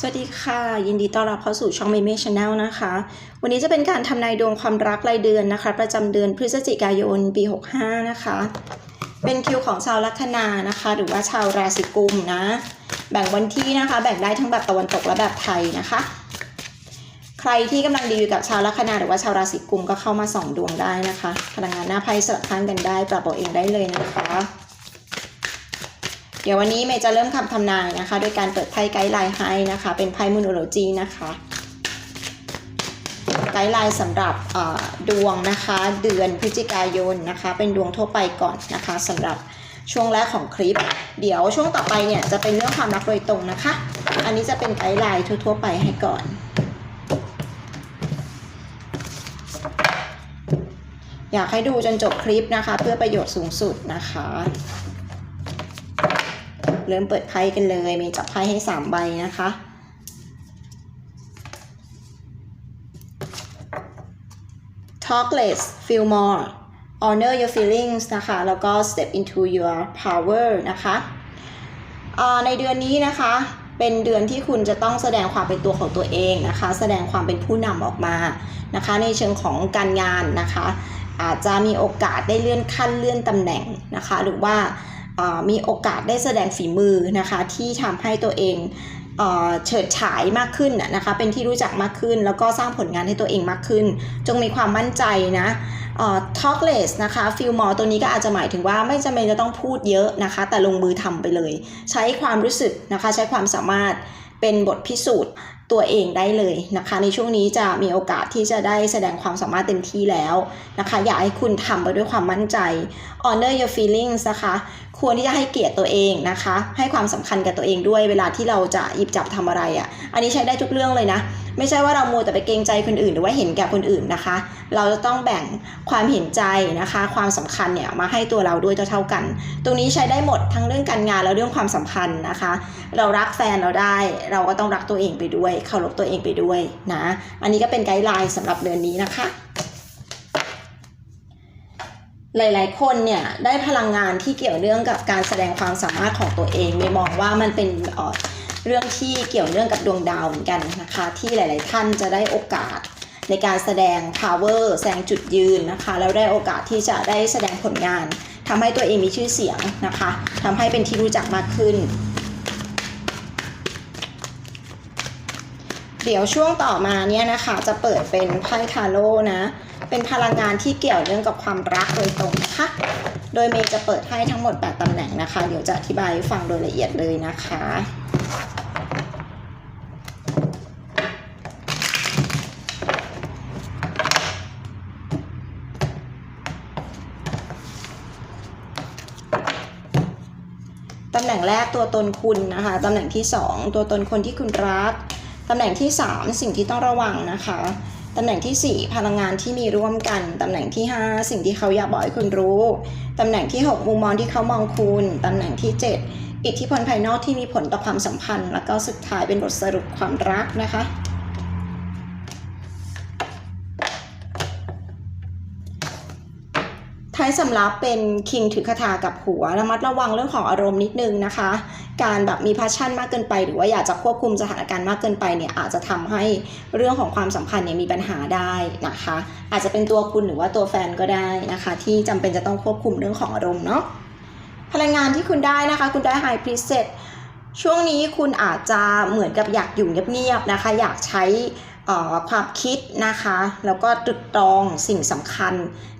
สวัสดีค่ะ ยินดีต้อนรับเข้าสู่ช่อง m ม m ช Channel นะคะ วันนี้จะเป็นการทำนายดวงความรักรายเดือนนะคะ ประจำเดือนพฤศจิกายนปี 65 นะคะ เป็นคิวของชาวลัคนานะคะ หรือว่าชาวราศีกุมนะ แบ่งวันที่นะคะ แบ่งได้ทั้งแบบตะวันตกและแบบไทยนะคะ ใครที่กำลังดีอยู่กับชาวลัคนาหรือว่าชาวราศีกุมก็เข้ามาส่องดวงได้นะคะพลังงานหน้าไพ่สลับข้างกันได้ปรับเอาเองได้เลยนะคะ เดี๋ยววันนี้เมย์จะเริ่มคำทำนายนะคะ โดยการเปิดไพ่ไกด์ไลน์ให้นะคะ เป็นไพ่มูนโลจีนะคะ ไกด์ไลน์สำหรับดวงนะคะ เดือนพฤศจิกายนนะคะ เป็นดวงทั่วไปก่อนนะคะสำหรับช่วงแรกของคลิป เดี๋ยวช่วงต่อไปเนี่ยจะเป็นเรื่องความรักโดยตรงนะคะ อันนี้จะเป็นไกด์ไลน์ทั่วๆไปให้ก่อน อยากให้ดูจนจบคลิปนะคะ เพื่อประโยชน์สูงสุดนะคะ เริ่มเปิดไพ่กันเลยมีจับไพ่ให้3ใบนะคะ talk less feel more honor your feelings นะคะ แล้วก็ step into your power นะคะในเดือนนี้นะคะ เป็นเดือนที่คุณจะต้องแสดงความเป็นตัวของตัวเองนะคะ แสดงความเป็นผู้นำออกมานะคะ ในเชิงของการงานนะคะ อาจจะมีโอกาสได้เลื่อนขั้นเลื่อนตำแหน่งนะคะ หรือว่า มีโอกาสได้แสดงฝีมือนะคะที่ทำให้ตัวเองเฉิดฉายมากขึ้นนะคะ เป็นที่รู้จักมากขึ้น แล้วก็สร้างผลงานให้ตัวเองมากขึ้น จงมีความมั่นใจนะเอ่อ talkless นะคะ feel more ตัวนี้ก็อาจจะหมายถึงว่าไม่จำเป็นจะต้องพูดเยอะนะคะ แต่ลงมือทำไปเลย ใช้ความรู้สึกนะคะ ใช้ความสามารถเป็นบทพิสูจน์ตัวเองได้เลยนะคะ ในช่วงนี้จะมีโอกาสที่จะได้แสดงความสามารถเต็มที่แล้วนะคะ อยากให้คุณทำไปด้วยความมั่นใจ honor your feelings นะคะ ควรที่จะให้เกียรติตัวเองนะคะ ให้ความสำคัญกับตัวเองด้วยเวลาที่เราจะหยิบจับทำอะไรอะ่ะ อันนี้ใช้ได้ทุกเรื่องเลยนะ ไม่ใช่ว่าเรามัวแต่ไปเกรงใจคนอื่น หรือว่าเห็นแก่คนอื่นนะคะ เราจะต้องแบ่งความเห็นใจนะคะ ความสำคัญเนี่ยมาให้ตัวเราด้วยเท่าๆกัน ตรงนี้ใช้ได้หมดทั้งเรื่องการงานและเรื่องความสัมพันธ์นะคะ เรารักแฟนเราได้ เราก็ต้องรักตัวเองไปด้วยเคารพตัวเองไปด้วยนะ อันนี้ก็เป็นไกด์ไลน์สำหรับเดือนนี้นะคะ หลาย ๆ คนเนี่ยได้พลังงานที่เกี่ยวเนื่องกับการแสดงความสามารถของตัวเองไม่มองว่ามันเป็นเรื่องที่เกี่ยวเนื่องกับดวงดาวเหมือนกันนะคะ ที่หลาย ๆ ท่านจะได้โอกาสในการแสดง power แสดงจุดยืนนะคะ แล้วได้โอกาสที่จะได้แสดงผลงานทำให้ตัวเองมีชื่อเสียงนะคะทำให้เป็นที่รู้จักมากขึ้น เดี๋ยวช่วงต่อมาเนี่ยนะคะ จะเปิดเป็นไพ่ทาโร่นะ เป็นพลังงานที่เกี่ยวเนื่องกับความรักโดยตรงนะคะ โดยเมย์จะเปิดให้ทั้งหมด 8ตำแหน่งนะคะ เดี๋ยวจะอธิบายให้ฟังโดยละเอียดเลยนะคะตำแหน่งแรกตัวตนคุณนะคะ ตำแหน่งที่ 2 ตัวตนคนที่คุณรัก ตำแหน่งที่ 3 สิ่งที่ต้องระวังนะคะ ตำแหน่งที่ 4 พลังงานที่มีร่วมกัน ตำแหน่งที่ 5 สิ่งที่เขาอยากบอกให้คุณรู้ ตำแหน่งที่ 6 มุมมองที่เขามองคุณ ตำแหน่งที่ 7 อิทธิพลภายนอกที่มีผลต่อความสัมพันธ์ แล้วก็สุดท้ายเป็นบทสรุปความรักนะคะ ท้ายสำรับเป็นคิงถือคาถากับหัวระมัดระวังเรื่องของอารมณ์นิดนึงนะคะ การแบบมีพาชั่นมากเกินไป หรือว่าอยากจะควบคุมสถานการณ์มากเกินไปเนี่ยอาจจะทำให้เรื่องของความสัมพันธ์เนี่ยมีปัญหาได้นะคะ อาจจะเป็นตัวคุณหรือว่าตัวแฟนก็ได้นะคะ ที่จำเป็นจะต้องควบคุมเรื่องของอารมณ์เนาะพลังงานที่คุณได้นะคะ คุณได้ High Priestess ช่วงนี้คุณอาจจะเหมือนกับอยากอยู่เงียบๆนะคะ อยากใช้ความคิดนะคะ แล้วก็ตรึกตรองสิ่งสำคัญ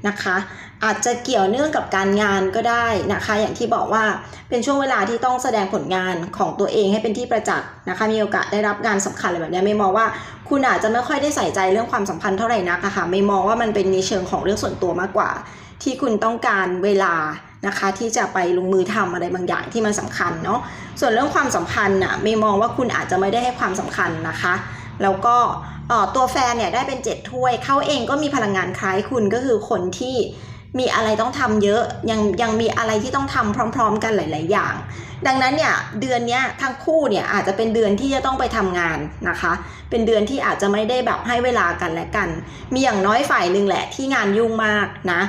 นะคะ อาจจะเกี่ยวเนื่องกับการงานก็ได้นะคะ อย่างที่บอกว่าเป็นช่วงเวลาที่ต้องแสดงผลงานของตัวเองให้เป็นที่ประจักษ์นะคะ มีโอกาสได้รับงานสำคัญอะไรแบบนี้ไม่มองว่าคุณอาจจะไม่ค่อยได้ใส่ใจเรื่องความสัมพันธ์เท่าไหร่นักอะคะไม่มองว่ามันเป็นในเชิงของเรื่องส่วนตัวมากกว่า ที่คุณต้องการเวลานะคะ ที่จะไปลงมือทำอะไรบางอย่างที่มันสำคัญเนาะส่วนเรื่องความสัมพันธ์น่ะไม่มองว่าคุณอาจจะไม่ได้ให้ความสำคัญนะคะแล้วก็เอ่อตัวแฟนเนี่ยได้เป็นเจ็ดถ้วย เขาเองก็มีพลังงานคล้ายคุณก็คือคนที่ มีอะไรต้องทำเยอะ ยังยังมีอะไรที่ต้องทำพร้อม ๆ กันหลาย ๆ อย่าง ดังนั้นเนี่ยเดือนนี้ทั้งคู่เนี่ยอาจจะเป็นเดือนที่จะต้องไปทำงานนะคะ เป็นเดือนที่อาจจะไม่ได้แบบให้เวลากันและกัน มีอย่างน้อยฝ่ายหนึ่งแหละที่งานยุ่งมากนะ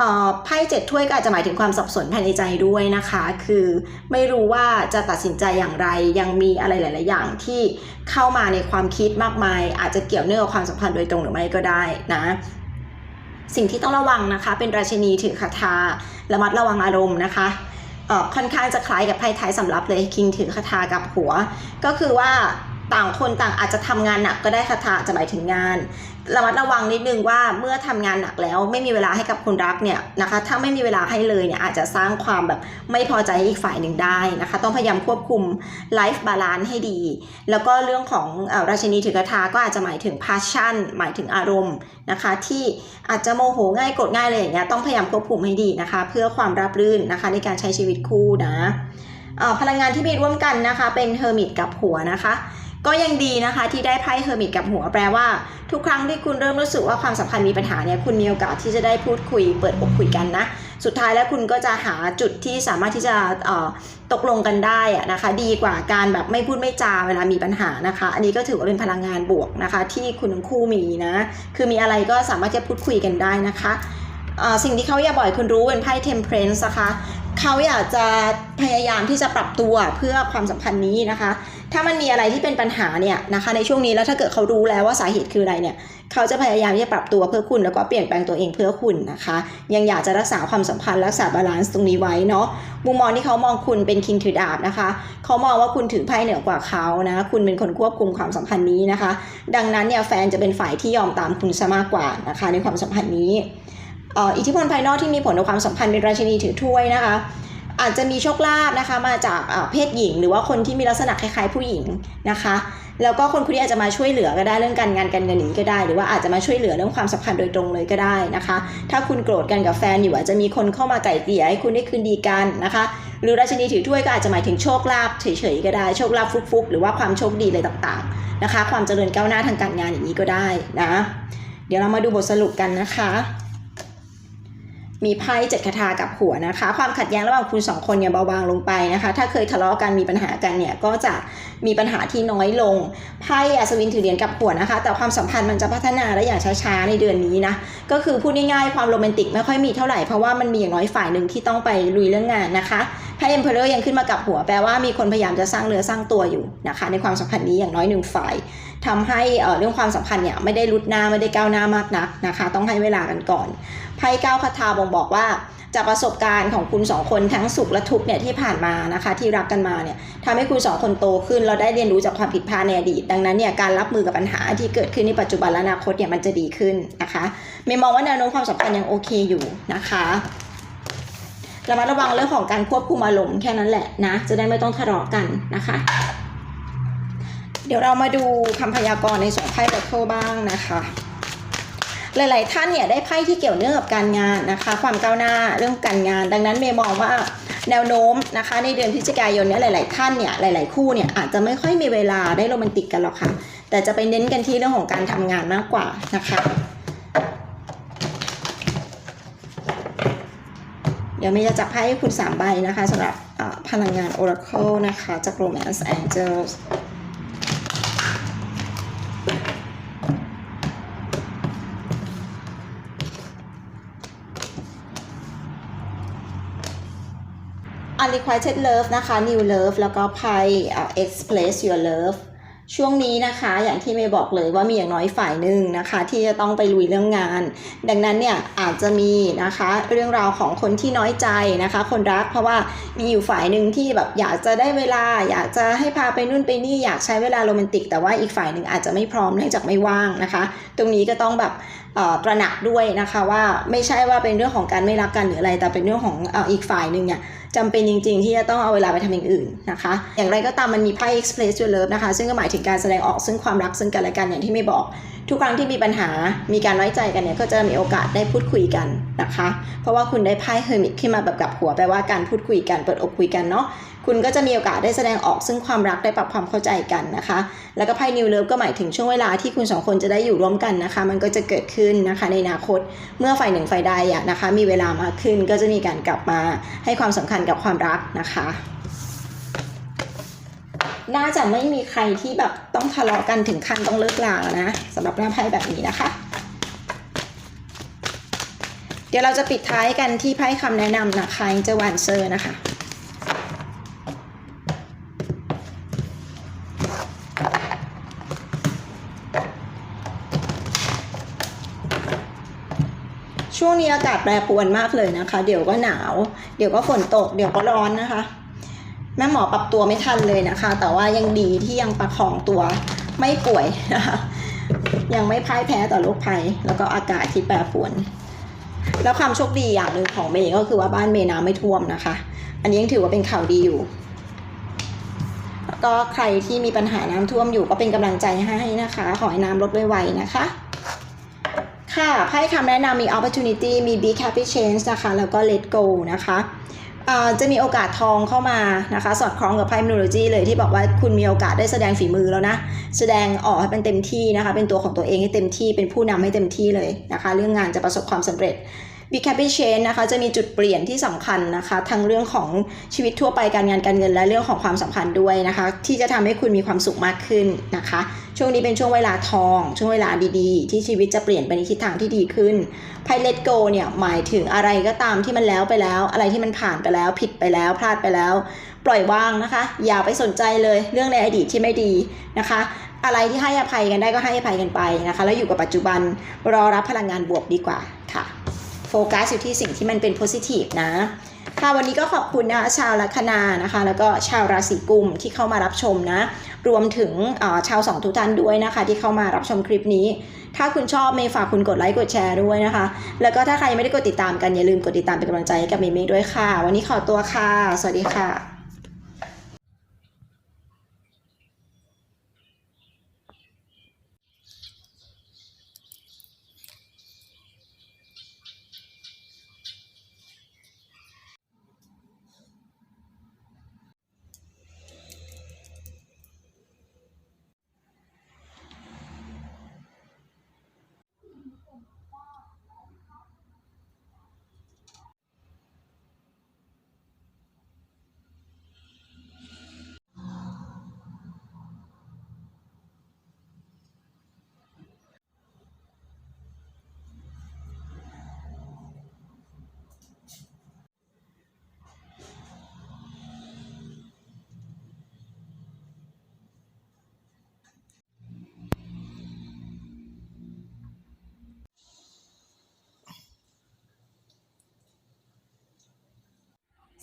อ่อไพ่เจ็ดถ้วยก็อาจจะหมายถึงความสับสนภายในใจด้วยนะคะ คือไม่รู้ว่าจะตัดสินใจอย่างไร ยังมีอะไรหลาย ๆ อย่างที่เข้ามาในความคิดมากมาย อาจจะเกี่ยวเนื่องกับความสัมพันธ์โดยตรงหรือไม่ก็ได้นะ สิ่งที่ต้องระวังนะคะ เป็นราชินีถือคาถาระมัดระวังอารมณ์นะคะค่อนข้างจะคล้ายกับไพ่ท้ายสำรับเลยคิงถือคาถากับหัว ก็คือว่า ต่างคนต่างอาจจะทำงานหนักก็ได้คาถาจะหมายถึงงานระมัดระวังนิดนึงว่าเมื่อทำงานหนักแล้วไม่มีเวลาให้กับคนรักเนี่ยนะคะ ถ้าไม่มีเวลาให้เลยเนี่ยอาจจะสร้างความแบบไม่พอใจให้อีกฝ่ายหนึ่งได้นะคะ ต้องพยายามควบคุมไลฟ์บาลานซ์ให้ดี แล้วก็เรื่องของอราชินีถือกระทาก็อาจจะหมายถึง passion หมายถึงอารมณ์นะคะ ที่อาจจะโมโหง่ายกดง่ายเลยอย่างเงี้ยต้องพยายามควบคุมให้ดีนะคะ เพื่อความราบรื่นนะคะในการใช้ชีวิตคู่นะพลังงานที่มีร่วมกันนะคะ เป็นเฮอร์มิตกับหัวนะคะ ก็ยังดีนะคะที่ได้ไพ่เฮอร์มิตกับหัวแปลว่า ทุกครั้งที่คุณเริ่มรู้สึกว่าความสัมพันธ์มีปัญหาเนี่ยคุณมีโอกาสที่จะได้พูดคุย เปิดอกคุยกันนะ สุดท้ายแล้วคุณก็จะหาจุดที่สามารถที่จะเอ่อตกลงกันได้อะนะคะ ดีกว่าการแบบไม่พูดไม่จาเวลามีปัญหานะคะ อันนี้ก็ถือว่าเป็นพลังงานบวกนะคะ ที่คุณทั้งคู่มีนะ คือมีอะไรก็สามารถจะพูดคุยกันได้นะคะอ่อสิ่งที่เขาอยากบอกให้คุณรู้เป็นไพ่ temperance นะคะ เขาอยากจะพยายามที่จะปรับตัวเพื่อความสัมพันธ์นี้นะคะ ถ้ามันมีอะไรที่เป็นปัญหาเนี่ยนะคะ ในช่วงนี้แล้วถ้าเกิดเขารู้แล้วว่าสาเหตุคืออะไรเนี่ย เขาจะพยายามที่จะปรับตัวเพื่อคุณแล้วก็เปลี่ยนแปลงตัวเองเพื่อคุณนะคะ ยังอยากจะรักษาความสัมพันธ์รักษาบาลานซ์ตรงนี้ไว้เนาะ มุมมองที่เขามองคุณเป็นคิงถือดาบนะคะ เขามองว่าคุณถือไพ่เหนือกว่าเขานะ คุณเป็นคนควบคุมความสัมพันธ์นี้นะคะ ดังนั้นเนี่ยแฟนจะเป็นฝ่ายที่ยอมตามคุณซะมากกว่านะคะ ในความสัมพันธ์นี้ อิทธิพลภายนอกที่มีผลต่อความสัมพันธ์เป็นราชินีถือถ้วยนะคะ อาจจะมีโชคลาภนะคะมาจากเพศหญิง หรือว่าคนที่มีลักษณะคล้ายๆผู้หญิงนะคะ แล้วก็คนคนนี้อาจจะมาช่วยเหลือก็ได้เรื่องการงานการเงินนี้ก็ได้ หรือว่าอาจจะมาช่วยเหลือเรื่องความสัมพันธ์โดยตรงเลยก็ได้นะคะ ถ้าคุณโกรธกันกับแฟนอยู่อาจจะมีคนเข้ามาไก่เกลี่ยให้คุณได้คืนดีกันนะคะหรือราชินีถือถ้วยก็อาจจะหมายถึงโชคลาภเฉยๆก็ได้โชคลาภฟุกๆ หรือว่าความโชคดีอะไรต่างๆนะคะ ความเจริญก้าวหน้าทางการงานอย่างนี้ก็ได้นะ เดี๋ยวเรามาดูบทสรุปกันนะคะ มีไพ่เจ็ดคาถากับหัวนะคะ ความขัดแย้งระหว่างคุณสองคนเนี่ยเบาบางลงไปนะคะ ถ้าเคยทะเลาะกันมีปัญหากันเนี่ยก็จะมีปัญหาที่น้อยลงไพ่อัศวินถือเหรียญกับหัวนะคะ แต่ความสัมพันธ์มันจะพัฒนาได้อย่างช้าๆในเดือนนี้นะก็คือพูดง่ายๆความโรแมนติกไม่ค่อยมีเท่าไหร่เพราะว่ามันมีอย่างน้อยฝ่ายหนึ่งที่ต้องไปลุยเรื่องงานนะคะไพ่เอ็มเพลเลอร์ยังขึ้นมากับหัวแปลว่ามีคนพยายามจะสร้างเนื้อสร้างตัวอยู่นะคะ ในความสัมพันธ์นี้อย่างน้อยหนึ่งฝ่ายทำให้เอ่อเรื่องความสัมพันธ์เนี่ยไม่ได้รุดหน้าไม่ได้ก้าวหน้ามากนักนะคะ ต้องให้เวลากันก่อน ไพ่เก้าคาถาบ่งบอกว่าจากประสบการณ์ของคุณสองคนทั้งสุขและทุกข์เนี่ยที่ผ่านมานะคะที่รักกันมาเนี่ยทำให้คุณสองคนโตขึ้นเราได้เรียนรู้จากความผิดพลาดในอดีตดังนั้นเนี่ยการรับมือกับปัญหาที่เกิดขึ้นในปัจจุบันและอนาคตเนี่ยมันจะดีขึ้นนะคะเมย์มองว่าแนวโน้มความสัมพันธ์ยังโอเคอยู่นะคะระมัดระวังเรื่องของการควบคุมอารมณ์แค่นั้นแหละนะจะได้ไม่ต้องทะเลาะกันนะคะ เดี๋ยวเรามาดูคำพยากรณ์ในสองไพ่เบเคิลบ้างนะคะ หลาย ๆ ท่านเนี่ยได้ไพ่ที่เกี่ยวเนื่องกับการงานนะคะ ความก้าวหน้าเรื่องการงาน ดังนั้นเมย์มองว่าแนวโน้มนะคะ ในเดือนพฤศจิกายนเนี่ยหลาย ๆ ท่านเนี่ยหลาย ๆ คู่เนี่ยอาจจะไม่ค่อยมีเวลาได้โรแมนติกกันหรอกค่ะ แต่จะไปเน้นกันที่เรื่องของการทำงานมากกว่านะคะเดี๋ยวเมย์จะจับไพ่ให้คุณ3ใบนะคะสำหรับพลังงาน Oracle นะคะ จาก Romance Angels อัน requited love นะคะ new love แล้วก็ไพ่เอ่อ express your love ช่วงนี้นะคะอย่างที่เมย์บอกเลยว่ามีอย่างน้อยฝ่ายหนึ่งนะคะ ที่จะต้องไปลุยเรื่องงาน ดังนั้นเนี่ยอาจจะมีนะคะเรื่องราวของคนที่น้อยใจนะคะ คนรักเพราะว่ามีอยู่ฝ่ายหนึ่งที่แบบอยากจะได้เวลา อยากจะให้พาไปนู่นไปนี่อยากใช้เวลาโรแมนติก แต่ว่าอีกฝ่ายหนึ่งอาจจะไม่พร้อมเนื่องจากไม่ว่างนะคะ ตรงนี้ก็ต้องแบบ ตระหนักด้วยนะคะว่าไม่ใช่ว่าเป็นเรื่องของการไม่รักกันหรืออะไร แต่เป็นเรื่องของอ่ออีกฝ่ายหนึ่งเนี่ยจำเป็นจริง ๆ ที่จะต้องเอาเวลาไปทำอย่างอื่นนะคะ อย่างไรก็ตามมันมีไพ่ express your love นะคะ ซึ่งก็หมายถึงการแสดงออกซึ่งความรักซึ่งกันและกันอย่างที่ไม่บอกทุกครั้งที่มีปัญหามีการน้อยใจกันเนี่ยก็จะมีโอกาสได้พูดคุยกันนะคะ เพราะว่าคุณได้ไพ่ hermit ขึ้นมาแบบกับหัวแปลว่าการพูดคุยกันเปิดอกคุยกันเนาะคุณก็จะมีโอกาสได้แสดงออกซึ่งความรักได้ปรับความเข้าใจกันนะคะ แล้วก็ไพ่ new love ก็หมายถึงช่วงเวลาที่คุณสองคนจะได้อยู่ร่วมกันนะคะ มันก็จะเกิดขึ้นนะคะในอนาคต เมื่อฝ่ายหนึ่งฝ่ายใดอะนะคะ มีเวลามากขึ้นก็จะมีการกลับมาให้ความสำคัญกับความรักนะคะ น่าจะไม่มีใครที่แบบต้องทะเลาะกันถึงขั้นต้องเลิกลาแล้วนะสำหรับหน้าไพ่แบบนี้นะคะ เดี๋ยวเราจะปิดท้ายกันที่ไพ่คำแนะนำนะคะเจวานเซอร์นะคะช่วงนี้อากาศแปรปรวนมากเลยนะคะ เดี๋ยวก็หนาว เดี๋ยวก็ฝนตก เดี๋ยวก็ร้อนนะคะ แม่หมอปรับตัวไม่ทันเลยนะคะ แต่ว่ายังดีที่ยังประคองตัวไม่ป่วยนะคะยังไม่พ่ายแพ้ต่อโรคภัย แล้วก็อากาศที่แปรปรวน แล้วความโชคดีอย่างหนึ่งของเมย์ก็คือว่าบ้านเมย์น้ำไม่ท่วมนะคะ อันนี้ยังถือว่าเป็นข่าวดีอยู่ แล้วก็ใครที่มีปัญหาน้ำท่วมอยู่ก็เป็นกำลังใจให้นะคะ ขอให้น้ำลดไวๆนะคะ ค่ะไพ่คำแนะนำมี opportunity มี big happy change นะคะ แล้วก็ let go นะคะ จะมีโอกาสทองเข้ามานะคะ สอดคล้องกับไพ่ numerology เลยที่บอกว่าคุณมีโอกาสได้แสดงฝีมือแล้วนะ แสดงออกให้เป็นเต็มที่นะคะ เป็นตัวของตัวเองให้เต็มที่เป็นผู้นำให้เต็มที่เลยนะคะ เรื่องงานจะประสบความสำเร็จ Big Happy Change นะคะจะมีจุดเปลี่ยนที่สำคัญนะคะทั้งเรื่องของชีวิตทั่วไปการงานการเงินและเรื่องของความสัมพันธ์ด้วยนะคะ ที่จะทำให้คุณมีความสุขมากขึ้นนะคะช่วงนี้เป็นช่วงเวลาทอง ช่วงเวลาดีๆ ที่ชีวิตจะเปลี่ยนไปในทิศทางที่ดีขึ้นไพ่ Let Go เนี่ยหมายถึงอะไรก็ตามที่มันแล้วไปแล้ว อะไรที่มันผ่านไปแล้ว ผิดไปแล้วพลาดไปแล้ว ปล่อยวางนะคะ อย่าไปสนใจเลยเรื่องในอดีตที่ไม่ดีนะคะ อะไรที่ให้อภัยกันได้ก็ให้อภัยกันไปนะคะ แล้วอยู่กับปัจจุบันรอรับพลังงานบวกดีกว่าค่ะ โฟกัสอยู่ที่สิ่งที่มันเป็นโพซิทีฟนะค่ะวันนี้ก็ขอบคุณนะคะชาวลัคนานะคะ แล้วก็ชาวราศีกุมที่เข้ามารับชมนะ รวมถึงชาวสองทุกท่านด้วยนะคะ ที่เข้ามารับชมคลิปนี้ ถ้าคุณชอบเมย์ฝากคุณกดไลค์กดแชร์ด้วยนะคะ แล้วก็ถ้าใครไม่ได้กดติดตามกันอย่าลืมกดติดตามเป็นกำลังใจให้กับเมย์เมย์ด้วยค่ะ วันนี้ขอตัวค่ะ สวัสดีค่ะ